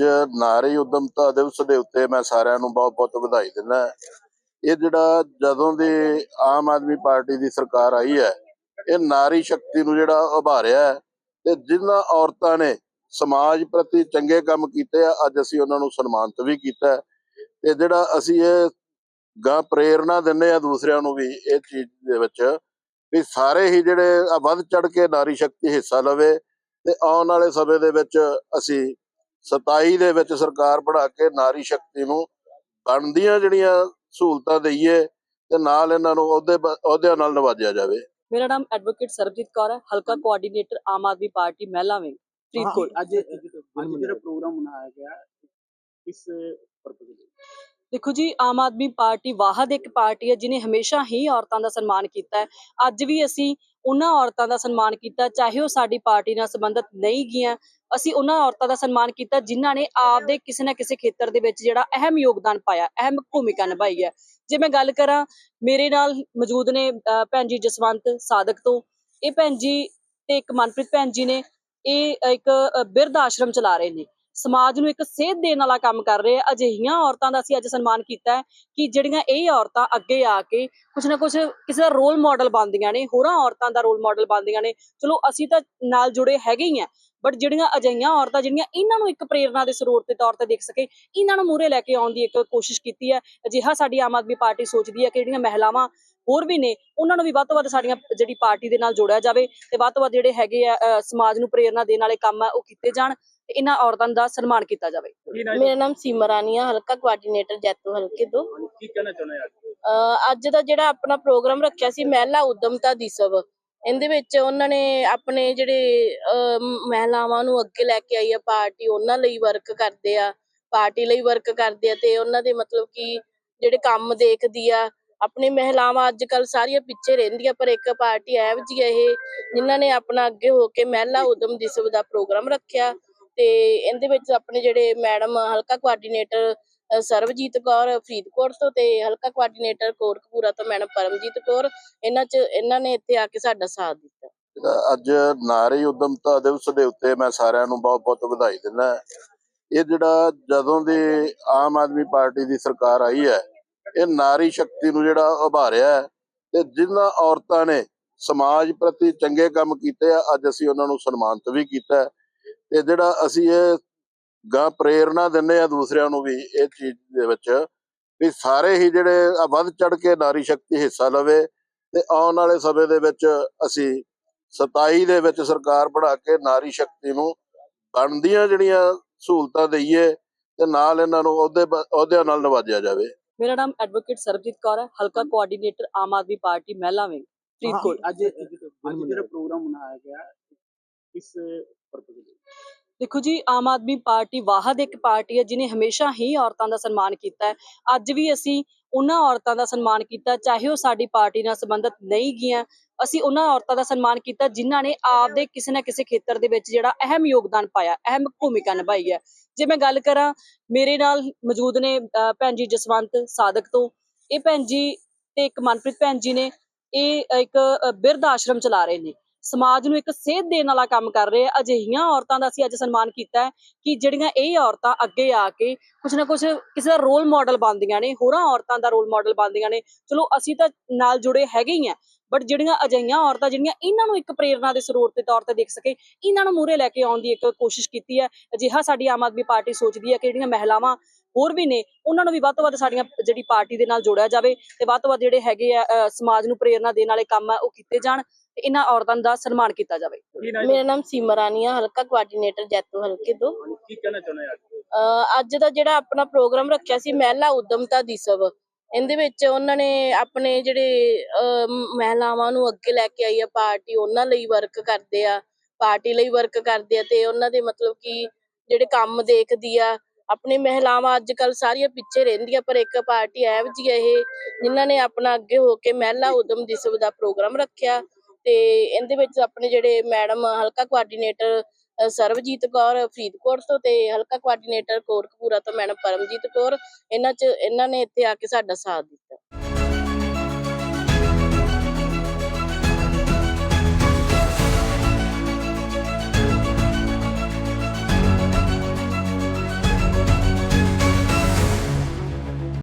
ਅੱਜ ਨਾਰੀ ਉਦਮਤਾ ਦਿਵਸ ਦੇ ਉੱਤੇ ਮੈਂ ਸਾਰਿਆਂ ਨੂੰ ਬਹੁਤ-ਬਹੁਤ ਵਧਾਈ ਦਿੰਦਾ ਇਹ ਜਿਹੜਾ ਜਦੋਂ ਦੀ ਆਮ ਆਦਮੀ ਪਾਰਟੀ ਦੀ ਸਰਕਾਰ ਆਈ ਹੈ, ਇਹ ਨਾਰੀ ਸ਼ਕਤੀ ਨੂੰ ਜਿਹੜਾ ਉਭਾਰਿਆ ਤੇ ਜਿਨ੍ਹਾਂ ਔਰਤਾਂ ਨੇ ਸਮਾਜ ਪ੍ਰਤੀ ਚੰਗੇ ਕੰਮ ਕੀਤੇ ਆ, ਅੱਜ ਅਸੀਂ ਉਹਨਾਂ ਨੂੰ ਸਨਮਾਨਿਤ ਵੀ ਕੀਤਾ ਤੇ ਜਿਹੜਾ ਅਸੀਂ ਇਹ ਗਾਂ ਪ੍ਰੇਰਣਾ ਦਿੰਦੇ ਆ ਦੂਸਰਿਆਂ ਨੂੰ ਵੀ ਇਹ ਚੀਜ਼ ਦੇ ਵਿੱਚ ਵੀ ਸਾਰੇ ਹੀ ਜਿਹੜੇ ਵੱਧ ਚੜ ਕੇ ਨਾਰੀ ਸ਼ਕਤੀ ਹਿੱਸਾ ਲਵੇ ਤੇ ਆਉਣ ਵਾਲੇ ਸਮੇਂ ਦੇ ਵਿੱਚ ਅਸੀਂ 27 ਦੇ ਵਿੱਚ ਸਰਕਾਰ ਬਣਾ ਕੇ ਨਾਰੀ ਸ਼ਕਤੀ ਨੂੰ ਬਣਦੀਆਂ ਜਿਹੜੀਆਂ ਸਹੂਲਤਾਂ ਦਈਏ ਤੇ ਨਾਲ ਇਹਨਾਂ ਨੂੰ ਉਹਦੇ ਅਹੁਦਿਆਂ ਨਾਲ ਨਵਾਜਿਆ ਜਾਵੇ। ਮੇਰਾ ਨਾਮ ਐਡਵੋਕੇਟ ਸਰਬਜੀਤ ਕੌਰ ਹੈ ਹਲਕਾ ਕੋਆਰਡੀਨੇਟਰ ਆਮ ਆਦਮੀ ਪਾਰਟੀ ਮਹਿਲਾ ਵਿੰਗ ਫਰੀਦਕੋਟ। ਅੱਜ ਅੱਜ ਜਿਹੜਾ ਪ੍ਰੋਗਰਾਮ ਮਨਾਇਆ ਗਿਆ ਕਿਸ ਪਰਪਸ ਲਈ ਦੇਖੋ ਜੀ, ਆਮ ਆਦਮੀ ਪਾਰਟੀ ਵਾਹਦ ਇੱਕ ਪਾਰਟੀ ਹੈ ਜਿਨੇ ਹਮੇਸ਼ਾ ਹੀ ਔਰਤਾਂ ਦਾ ਸਨਮਾਨ ਕੀਤਾ ਹੈ। ਅੱਜ ਵੀ ਅਸੀਂ ਉਹਨਾਂ ਔਰਤਾਂ ਦਾ ਸਨਮਾਨ ਕੀਤਾ, ਚਾਹੇ ਉਹ ਸਾਡੀ ਪਾਰਟੀ ਨਾਲ ਸੰਬੰਧਿਤ ਨਹੀਂ ਗਈਆਂ, ਅਸੀਂ ਉਹਨਾਂ ਔਰਤਾਂ ਦਾ ਸਨਮਾਨ ਕੀਤਾ, ਜਿਨ੍ਹਾਂ ਨੇ ਆਪਦੇ ਕਿਸੇ ਨਾ ਕਿਸੇ ਖੇਤਰ ਦੇ ਵਿੱਚ ਜਿਹੜਾ ਅਹਿਮ ਯੋਗਦਾਨ ਪਾਇਆ, ਅਹਿਮ ਭੂਮਿਕਾ ਨਿਭਾਈ ਹੈ। ਜੇ ਮੈਂ ਗੱਲ ਕਰਾਂ, ਮੇਰੇ ਨਾਲ ਮੌਜੂਦ ਨੇ ਭੈਣ ਜੀ ਜਸਵੰਤ ਸਾਦਕ ਤੋਂ। ਇਹ ਭੈਣ ਜੀ ਤੇ ਇੱਕ ਮਨਪ੍ਰੀਤ ਭੈਣ ਜੀ ਨੇ, ਇਹ ਇੱਕ ਬਿਰਧ ਆਸ਼ਰਮ ਚਲਾ ਰਹੇ ਨੇ। ਸਮਾਜ ਨੂੰ ਇੱਕ ਸੇਧ ਦੇਣ ਵਾਲਾ ਕੰਮ ਕਰ ਰਹੇ ਆ। ਅਜਿਹੀਆਂ ਔਰਤਾਂ ਦਾ ਅਸੀਂ ਅੱਜ ਸਨਮਾਨ ਕੀਤਾ ਹੈ ਕਿ ਜਿਹੜੀਆਂ ਇਹ ਔਰਤਾਂ ਅੱਗੇ ਆ ਕੇ ਕੁਛ ਨਾ ਕੁਛ ਕਿਸੇ ਦਾ ਰੋਲ ਮਾਡਲ ਬਣਦੀਆਂ ਨੇ, ਹੋਰਾਂ ਔਰਤਾਂ ਦਾ ਰੋਲ ਮਾਡਲ ਬਣਦੀਆਂ ਨੇ। ਚਲੋ, ਅਸੀਂ ਤਾਂ ਨਾਲ ਜੁੜੇ ਹੈਗੇ ਹੀ ਆ ਬਟ ਜਿਹੜੀਆਂ ਅਜਿਹੀਆਂ ਔਰਤਾਂ ਜਿਹੜੀਆਂ ਇਹਨਾਂ ਨੂੰ ਇੱਕ ਪ੍ਰੇਰਨਾ ਦੇ ਸਰੋਤ ਦੇ ਤੌਰ ਤੇ ਦੇਖ ਸਕੇ, ਇਹਨਾਂ ਨੂੰ ਮੂਹਰੇ ਲੈ ਕੇ ਆਉਣ ਦੀ ਇੱਕ ਕੋਸ਼ਿਸ਼ ਕੀਤੀ ਹੈ। ਅਜਿਹਾ ਸਾਡੀ ਆਮ ਆਦਮੀ ਪਾਰਟੀ ਸੋਚਦੀ ਹੈ ਕਿ ਜਿਹੜੀਆਂ ਮਹਿਲਾਵਾਂ ਹੋਰ ਵੀ ਨੇ, ਉਹਨਾਂ ਨੂੰ ਵੀ ਵੱਧ ਤੋਂ ਵੱਧ ਸਾਡੀਆਂ ਜਿਹੜੀ ਪਾਰਟੀ ਦੇ ਨਾਲ ਜੋੜਿਆ ਜਾਵੇ ਤੇ ਵੱਧ ਤੋਂ ਵੱਧ ਜਿਹੜੇ ਹੈਗੇ ਆ ਸਮਾਜ ਨੂੰ ਪ੍ਰੇਰਨਾ ਦੇਣ ਵਾਲੇ ਕੰਮ ਆ, ਉਹ ਕੀਤੇ ਜਾਣ। ਤੇ ਇਹਨਾਂ ਔਰਤਾਂ ਦਾ ਸਨਮਾਨ ਕੀਤਾ ਜਾਵੇ। ਮੇਰਾ ਨਾਮ ਸੀਮਾ ਰਾਣੀ ਆ ਹਲਕਾ ਕੋਆਰਡੀਨੇਟਰ ਜੈਤੋ ਹਲਕੇ ਤੋਂ। ਕੀ ਕਹਿਣਾ ਚਾਹੁੰਦੇ ਅੱਜ? ਅਹ ਅੱਜ ਦਾ ਜਿਹੜਾ ਆਪਣਾ ਪ੍ਰੋਗਰਾਮ ਰੱਖਿਆ ਸੀ ਮਹਿਲਾ ਉਦਮਤਾ ਦਿਸਵ ਇਹਦੇ ਵਿੱਚ ਉਹਨਾਂ ਨੇ ਆਪਣੇ ਜਿਹੜੇ ਮਹਿਲਾਵਾਂ ਨੂੰ ਅੱਗੇ ਲੈ ਕੇ ਆਈ ਆ ਪਾਰਟੀ ਉਹਨਾਂ ਲਈ ਵਰਕ ਕਰਦੇ ਆ। ਪਾਰਟੀ ਲਈ ਵਰਕ ਕਰਦੇ ਆ ਤੇ ਉਹਨਾਂ ਦੇ ਮਤਲਬ ਕਿ ਜਿਹੜੇ ਕੰਮ ਦੇਖਦੀ ਆ ਆਪਣੀ ਮਹਿਲਾਵਾਂ ਅੱਜ ਕੱਲ ਸਾਰੀਆਂ ਪਿੱਛੇ ਰਹਿੰਦੀਆਂ ਪਰ ਇੱਕ ਪਾਰਟੀ ਐਵ ਜੀ ਇਹ ਜਿਨ੍ਹਾਂ ਨੇ ਆਪਣਾ ਅੱਗੇ ਹੋ ਕੇ ਮਹਿਲਾ ਉਦਮ ਦਿਸਵ ਦਾ ਪ੍ਰੋਗਰਾਮ ਰੱਖਿਆ। ਤੇ ਇਹਦੇ ਵਿੱਚ ਆਪਣੇ ਜਿਹੜੇ ਮੈਡਮ ਹਲਕਾ ਕੋਆਰਡੀਨੇਟਰ ਅ, ਕੌਰ ਫਰੀਦਕੋਟ ਤੋਂ ਤੇ ਹਲਕਾ ਕੋਆਰਡੀਨੇਟਰ ਕੋਟਕਪੂਰਾ ਤੋਂ ਮੈਡਮ ਪਰਮਜੀਤ ਕੌਰ ਇਹਨਾਂ ਚ ਇਹਨਾਂ ਨੇ ਇੱਥੇ ਆ ਕੇ ਸਾਡਾ ਸਾਥ ਦਿੱਤਾ। ਅੱਜ ਨਾਰੀ ਉਦਮਤਾ ਦਿਵਸ ਦੇ ਉੱਤੇ ਮੈਂ ਸਾਰਿਆਂ ਨੂੰ ਬਹੁਤ-ਬਹੁਤ ਵਧਾਈ ਦਿੰਦਾ ਇਹ ਜਿਹੜਾ ਜਦੋਂ ਦੀ ਆਮ ਆਦਮੀ ਪਾਰਟੀ ਦੀ ਸਰਕਾਰ ਆਈ ਹੈ ਇਹ ਨਾਰੀ ਸ਼ਕਤੀ ਨੂੰ ਜਿਹੜਾ ਉਭਾਰਿਆ ਹੈ ਤੇ ਜਿਨ੍ਹਾਂ ਔਰਤਾਂ ਨੇ ਸਮਾਜ ਪ੍ਰਤੀ ਚੰਗੇ ਕੰਮ ਕੀਤੇ ਆ ਅੱਜ ਅਸੀਂ ਉਹਨਾਂ ਨੂੰ ਸਨਮਾਨਿਤ ਵੀ ਕੀਤਾ ਤੇ ਜਿਹੜਾ ਅਸੀਂ ਇਹ ਗਾਂ ਪ੍ਰੇਰਣਾ ਦਿੰਦੇ ਆ ਦੂਸਰਿਆਂ ਨੂੰ ਵੀ ਇਹ ਚੀਜ਼ ਦੇ ਵਿੱਚ ਵੀ ਸਾਰੇ ਹੀ ਜਿਹੜੇ ਆ ਵੱਧ ਚੜ ਕੇ ਨਾਰੀ ਸ਼ਕਤੀ ਹਿੱਸਾ ਲਵੇ ਤੇ ਆਉਣ ਵਾਲੇ ਸਮੇਂ ਦੇ ਵਿੱਚ ਅਸੀਂ 27 ਦੇ ਵਿੱਚ ਸਰਕਾਰ ਬਣਾ ਕੇ ਨਾਰੀ ਸ਼ਕਤੀ ਨੂੰ ਬਣਦੀਆਂ ਜਿਹੜੀਆਂ ਸਹੂਲਤਾਂ ਦਈਏ ਤੇ ਨਾਲ ਇਹਨਾਂ ਨੂੰ ਉਹਦੇ ਅਹੁਦਿਆਂ ਨਾਲ ਨਵਾਜਿਆ ਜਾਵੇ। ਮੇਰਾ ਨਾਮ ਐਡਵੋਕੇਟ ਸਰਬਜੀਤ ਕੌਰ ਹੈ ਹਲਕਾ ਕੋਆਰਡੀਨੇਟਰ ਆਮ ਆਦਮੀ ਪਾਰਟੀ ਮਹਿਲਾ ਵਿੰਗ ਫਰੀਦਕੋਟ। ਅੱਜ ਅੱਜ ਜਿਹੜਾ ਪ੍ਰੋਗਰਾਮ ਮਨਾਇਆ ਗਿਆ ਲਈ ਦੇਖੋ ਜੀ, ਆਮ ਆਦਮੀ ਪਾਰਟੀ ਵਾਹਦ ਇੱਕ ਪਾਰਟੀ ਹੈ ਜਿਨੇ ਹਮੇਸ਼ਾ ਹੀ ਔਰਤਾਂ ਦਾ ਸਨਮਾਨ ਕੀਤਾ ਹੈ। ਅੱਜ ਵੀ ਅਸੀਂ ਉਹਨਾਂ ਔਰਤਾਂ ਦਾ ਸਨਮਾਨ ਕੀਤਾ, ਚਾਹੇ ਉਹ ਸਾਡੀ ਪਾਰਟੀ ਨਾਲ ਸੰਬੰਧਿਤ ਨਹੀਂ ਗਈਆਂ। ਅਸੀਂ ਉਹਨਾਂ ਔਰਤਾਂ ਦਾ ਸਨਮਾਨ ਕੀਤਾ ਜਿਨ੍ਹਾਂ ਨੇ ਆਪਦੇ ਕਿਸੇ ਨਾ ਕਿਸੇ ਖੇਤਰ ਦੇ ਵਿੱਚ ਜਿਹੜਾ ਅਹਿਮ ਯੋਗਦਾਨ ਪਾਇਆ, ਅਹਿਮ ਭੂਮਿਕਾ ਨਿਭਾਈ ਹੈ। ਜੇ ਮੈਂ ਗੱਲ ਕਰਾਂ ਮੇਰੇ ਨਾਲ ਮੌਜੂਦ ਨੇ ਭੈਣ ਜੀ ਜਸਵੰਤ ਸਾਦਕ ਤੋਂ। ਇਹ ਭੈਣ ਜੀ ਤੇ ਇੱਕ ਮਨਪ੍ਰੀਤ ਭੈਣ ਜੀ ਨੇ, ਇਹ ਇੱਕ ਬਿਰਧ ਆਸ਼ਰਮ ਚਲਾ ਰਹੇ ਨੇ। ਸਮਾਜ ਨੂੰ ਇੱਕ ਸੇਧ ਦੇਣ ਵਾਲਾ ਕੰਮ ਕਰ ਰਹੇ ਆ। ਅਜਿਹੀਆਂ ਔਰਤਾਂ ਦਾ ਅਸੀਂ ਅੱਜ ਸਨਮਾਨ ਕੀਤਾ ਹੈ ਕਿ ਜਿਹੜੀਆਂ ਇਹ ਔਰਤਾਂ ਅੱਗੇ ਆ ਕੇ ਕੁਛ ਨਾ ਕੁਛ ਕਿਸੇ ਦਾ ਰੋਲ ਮਾਡਲ ਬਣਦੀਆਂ ਨੇ, ਹੋਰਾਂ ਔਰਤਾਂ ਦਾ ਰੋਲ ਮਾਡਲ ਬਣਦੀਆਂ ਨੇ। ਚਲੋ, ਅਸੀਂ ਤਾਂ ਨਾਲ ਜੁੜੇ ਹੈਗੇ ਹੀ ਆ ਬਟ ਜਿਹੜੀਆਂ ਅਜਿਹੀਆਂ ਔਰਤਾਂ ਜਿਹੜੀਆਂ ਇਹਨਾਂ ਨੂੰ ਇੱਕ ਪ੍ਰੇਰਨਾ ਦੇ ਸਰੋਤ ਦੇ ਤੌਰ ਤੇ ਦੇਖ ਸਕੇ, ਇਹਨਾਂ ਨੂੰ ਮੂਹਰੇ ਲੈ ਕੇ ਆਉਣ ਦੀ ਇੱਕ ਕੋਸ਼ਿਸ਼ ਕੀਤੀ ਹੈ। ਅਜਿਹਾ ਸਾਡੀ ਆਮ ਆਦਮੀ ਪਾਰਟੀ ਸੋਚਦੀ ਹੈ ਕਿ ਜਿਹੜੀਆਂ ਮਹਿਲਾਵਾਂ ਹੋਰ ਵੀ ਨੇ, ਉਹਨਾਂ ਨੂੰ ਵੀ ਵੱਧ ਤੋਂ ਵੱਧ ਸਾਡੀਆਂ ਜਿਹੜੀ ਪਾਰਟੀ ਦੇ ਨਾਲ ਜੋੜਿਆ ਜਾਵੇ ਤੇ ਵੱਧ ਤੋਂ ਵੱਧ ਜਿਹੜੇ ਹੈਗੇ ਆ ਸਮਾਜ ਨੂੰ ਪ੍ਰੇਰਨਾ ਦੇਣ ਵਾਲੇ ਕੰਮ ਆ, ਉਹ ਕੀਤੇ ਜਾਣ। ਤੇ ਇਹਨਾਂ ਔਰਤਾਂ ਦਾ ਸਨਮਾਨ ਕੀਤਾ ਜਾਵੇ। ਮੇਰਾ ਨਾਮ ਸੀਮਾ ਰਾਣੀ ਆ ਹਲਕਾ ਕੋਆਰਡੀਨੇਟਰ ਜੈਤੋ ਹਲਕੇ ਤੋਂ। ਕੀ ਕਹਿਣਾ ਚਾਹੁੰਦੇ ਅੱਜ? ਅਹ ਅੱਜ ਦਾ ਜਿਹੜਾ ਆਪਣਾ ਪ੍ਰੋਗਰਾਮ ਰੱਖਿਆ ਸੀ ਮਹਿਲਾ ਉਦਮਤਾ ਦਿਸਵ ਇਹਦੇ ਵਿੱਚ ਉਹਨਾਂ ਨੇ ਆਪਣੇ ਜਿਹੜੇ ਮਹਿਲਾਵਾਂ ਨੂੰ ਅੱਗੇ ਲੈ ਕੇ ਆਈ ਆ ਪਾਰਟੀ ਉਹਨਾਂ ਲਈ ਵਰਕ ਕਰਦੇ ਆ ਪਾਰਟੀ ਲਈ ਵਰਕ ਕਰਦੇ ਆ ਤੇ ਉਹਨਾਂ ਦੇ ਮਤਲਬ ਕਿ ਜਿਹੜੇ ਕੰਮ ਦੇਖਦੀ ਆ ਆਪਣੀ ਮਹਿਲਾਵਾਂ ਅੱਜ ਕੱਲ ਸਾਰੀਆਂ ਪਿੱਛੇ ਰਹਿੰਦੀਆਂ ਪਰ ਇੱਕ ਪਾਰਟੀ ਐਵ ਜੀ ਇਹ ਜਿਨ੍ਹਾਂ ਨੇ ਆਪਣਾ ਅੱਗੇ ਹੋ ਕੇ ਮਹਿਲਾ ਉਦਮ ਦਿਸਵ ਦਾ ਪ੍ਰੋਗਰਾਮ ਰੱਖਿਆ। ਤੇ ਇਹਦੇ ਵਿੱਚ ਆਪਣੇ ਜਿਹੜੇ ਮੈਡਮ ਹਲਕਾ ਕੋਆਰਡੀਨੇਟਰ ਅ, ਸਰਬਜੀਤ ਕੌਰ ਫਰੀਦਕੋਟ ਤੋਂ ਤੇ ਹਲਕਾ ਕੋਆਰਡੀਨੇਟਰ ਕੋਟਕਪੂਰਾ ਤੋਂ ਮੈਡਮ ਪਰਮਜੀਤ ਕੌਰ ਇਹਨਾਂ ਚ ਇਹਨਾਂ ਨੇ ਇੱਥੇ ਆ ਕੇ ਸਾਡਾ ਸਾਥ ਦਿੱਤਾ।